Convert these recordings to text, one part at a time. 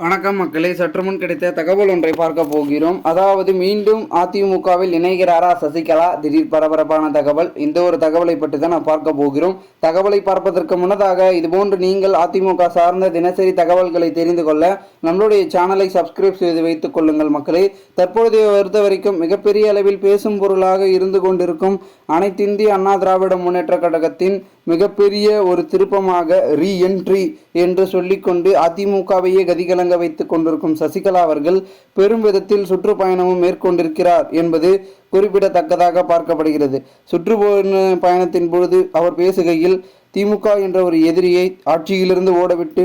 வணக்கம் மக்களே சற்று முன் கிடைத்த தகவல் ஒன்றை பார்க்க போகிறோம். அதாவது மீண்டும் அதிமுகவில் இணைகிறாரா சசிகலா? திடீர் பரபரப்பான தகவல். இந்த ஒரு தகவலை பற்றி தான் நான் பார்க்க போகிறோம். தகவலை பார்ப்பதற்கு முன்னதாக இதுபோன்று நீங்கள் அதிமுக சார்ந்த தினசரி தகவல்களை தெரிந்து கொள்ள நம்மளுடைய சேனலை சப்ஸ்கிரைப் செய்து வைத்துக் கொள்ளுங்கள் மக்களே. தற்பொழுதைய பொறுத்த வரைக்கும் மிகப்பெரிய அளவில் பேசும் பொருளாக இருந்து கொண்டிருக்கும் அனைத்திந்திய அண்ணா திராவிட முன்னேற்ற கழகத்தின் மிகப்பெரிய ஒரு திருப்பமாக ரீஎன்ட்ரி என்று சொல்லிக்கொண்டு அதிமுகவையே கதிகலங்க வைத்துக் கொண்டிருக்கும் சசிகலா அவர்கள் பெரும் விதத்தில் சுற்றுப்பயணமும் மேற்கொண்டிருக்கிறார் என்பது குறிப்பிடத்தக்கதாக பார்க்கப்படுகிறது. சுற்று பயணத்தின் பொழுது அவர் பேசுகையில் திமுக என்ற ஒரு எதிரியை ஆட்சியிலிருந்து ஓடவிட்டு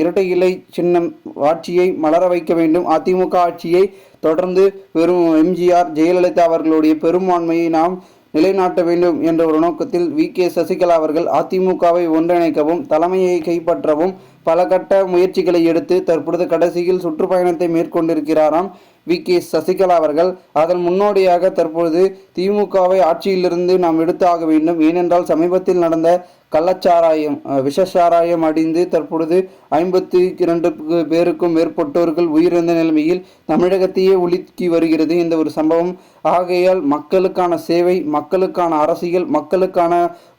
இரட்டை இலை சின்னம் ஆட்சியை மலர வைக்க வேண்டும். அதிமுக ஆட்சியை தொடர்ந்து வெறும் எம்ஜிஆர் ஜெயலலிதா அவர்களுடைய பெரும்பான்மையை நாம் நிலைநாட்ட வேண்டும் என்ற ஒரு நோக்கத்தில் வி கே சசிகலா அவர்கள் அதிமுகவை ஒன்றிணைக்கவும் தலைமையை கைப்பற்றவும் பல கட்ட முயற்சிகளை எடுத்து தற்பொழுது கடைசியில் சுற்றுப்பயணத்தை மேற்கொண்டிருக்கிறாராம் வி. கே. சசிகலா அவர்கள். அதன் முன்னோடியாக தற்பொழுது திமுகவை ஆட்சியிலிருந்து நாம் எடுத்தாக வேண்டும். ஏனென்றால் சமீபத்தில் நடந்த கள்ளச்சாராயம் விஷச்சாராயம் அடிந்து தற்பொழுது ஐம்பத்தி இரண்டு பேருக்கும் மேற்பட்டோர்கள் உயிரிழந்த நிலைமையில் தமிழகத்தையே உலுக்கி வருகிறது இந்த ஒரு சம்பவம். ஆகையால் மக்களுக்கான சேவை மக்களுக்கான அரசியல் மக்களுக்கான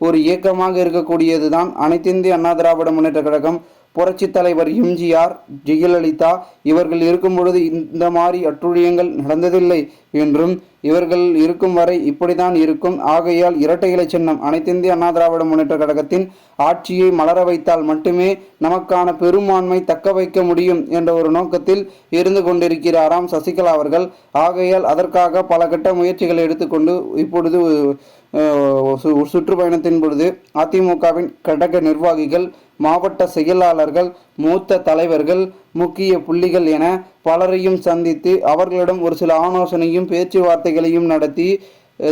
ஒரு இயக்கமாக இருக்கக்கூடியதுதான் அனைத்திந்திய அண்ணா திராவிட முன்னேற்ற கழகம். புரட்சித் தலைவர் எம்ஜிஆர் ஜெயலலிதா இவர்கள் இருக்கும் பொழுது இந்த மாதிரி அட்டுழியங்கள் நடந்ததில்லை என்றும் இவர்கள் இருக்கும் வரை இப்படித்தான் இருக்கும். ஆகையால் இரட்டை இலை சின்னம் அனைத்திந்திய அண்ணா திராவிட முன்னேற்ற கழகத்தின் ஆட்சியை மலர வைத்தால் மட்டுமே நமக்கான பெரும்பான்மை தக்க வைக்க முடியும் என்ற ஒரு நோக்கத்தில் இருந்து கொண்டிருக்கிறாராம் சசிகலா அவர்கள். ஆகையால் அதற்காக பல கட்ட முயற்சிகளை எடுத்துக்கொண்டு இப்பொழுது சு- சுற்றுப்பயணத்தின் பொழுது அதிமுகவின் கழக நிர்வாகிகள் மாவட்ட செயலாளர்கள் மூத்த தலைவர்கள் முக்கிய புள்ளிகள் என பலரையும் சந்தித்து அவர்களிடம் ஒரு சில ஆலோசனையும் பேச்சுவார்த்தைகளையும் நடத்தி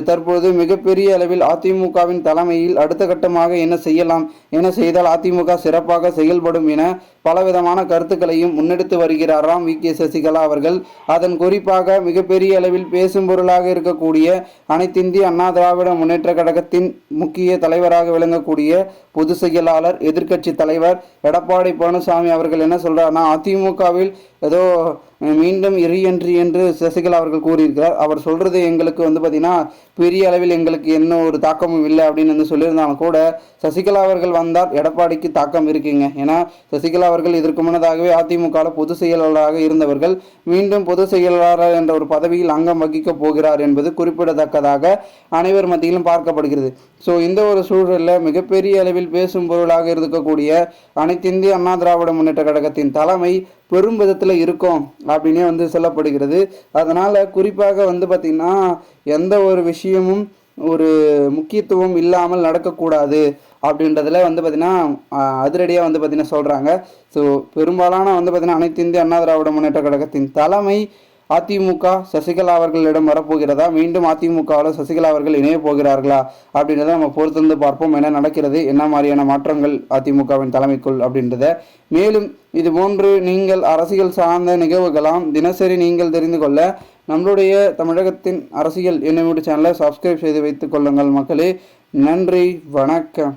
தற்பொழுது மிகப்பெரிய அளவில் அதிமுகவின் தலைமையில் அடுத்த கட்டமாக என்ன செய்யலாம் என செய்தால் அதிமுக சிறப்பாக செயல்படும் என பலவிதமான கருத்துக்களையும் முன்னெடுத்து வருகிறாராம் வி. கே. சசிகலா அவர்கள். அதன் குறிப்பாக மிகப்பெரிய அளவில் பேசும் பொருளாக இருக்கக்கூடிய அனைத்திந்திய அண்ணா திராவிட முன்னேற்ற கழகத்தின் முக்கிய தலைவராக விளங்கக்கூடிய பொதுச் செயலாளர் எதிர்க்கட்சி தலைவர் எடப்பாடி பழனிசாமி அவர்கள் என்ன சொல்கிறாருன்னா அதிமுகவில் ஏதோ மீண்டும் ரீஎன்ட்ரி என்று சசிகலா அவர்கள் கூறியிருக்கிறார். அவர் சொல்றது எங்களுக்கு வந்து பார்த்தீங்கன்னா பெரிய அளவில் எங்களுக்கு என்ன ஒரு தாக்கமும் இல்லை அப்படின்னு வந்து சொல்லியிருந்தாலும் கூட சசிகலா அவர்கள் வந்தால் எடப்பாடிக்கு தாக்கம் இருக்குங்க. ஏன்னா சசிகலா அவர்கள் இதற்கு முன்னதாகவே அதிமுக பொதுச் செயலாளராக இருந்தவர்கள் மீண்டும் பொதுச் செயலாளர் என்ற ஒரு பதவியில் அங்கம் வகிக்க போகிறார் என்பது குறிப்பிடத்தக்கதாக அனைவர் மத்தியிலும் பார்க்கப்படுகிறது. ஸோ இந்த ஒரு சூழலில் மிகப்பெரிய அளவில் பேசும் பொருளாக இருக்கக்கூடிய அனைத்திந்திய அண்ணா திராவிட முன்னேற்ற கழகத்தின் தலைமை பெரும் விதத்தில் இருக்கும் அப்படின்னே வந்து சொல்லப்படுகிறது. அதனால் குறிப்பாக வந்து பார்த்திங்கன்னா எந்த ஒரு விஷயமும் ஒரு முக்கியத்துவம் இல்லாமல் நடக்கக்கூடாது அப்படின்றதுல வந்து பார்த்திங்கன்னா அதிரடியாக வந்து பார்த்திங்கன்னா சொல்கிறாங்க ஸோ பெரும்பாலான வந்து பார்த்திங்கன்னா அனைத்து இந்திய அண்ணா திராவிட முன்னேற்ற கழகத்தின் தலைமை அதிமுக சசிகலா அவர்களிடம் வரப்போகிறதா? மீண்டும் அதிமுகவில் சசிகலா அவர்கள் இணைய போகிறார்களா? அப்படின்றத நம்ம பொறுத்திருந்து பார்ப்போம். என்ன நடக்கிறது? என்ன மாதிரியான மாற்றங்கள் அதிமுகவின் தலைமைக்குள் அப்படின்றத. மேலும் இது போன்று நீங்கள் அரசியல் சார்ந்த நிகழ்வுகளாம் தினசரி நீங்கள் தெரிந்து கொள்ள நம்மளுடைய தமிழகத்தின் அரசியல் என்னுடைய சேனலை சப்ஸ்கிரைப் செய்து வைத்துக் கொள்ளுங்கள் மக்களே. நன்றி வணக்கம்.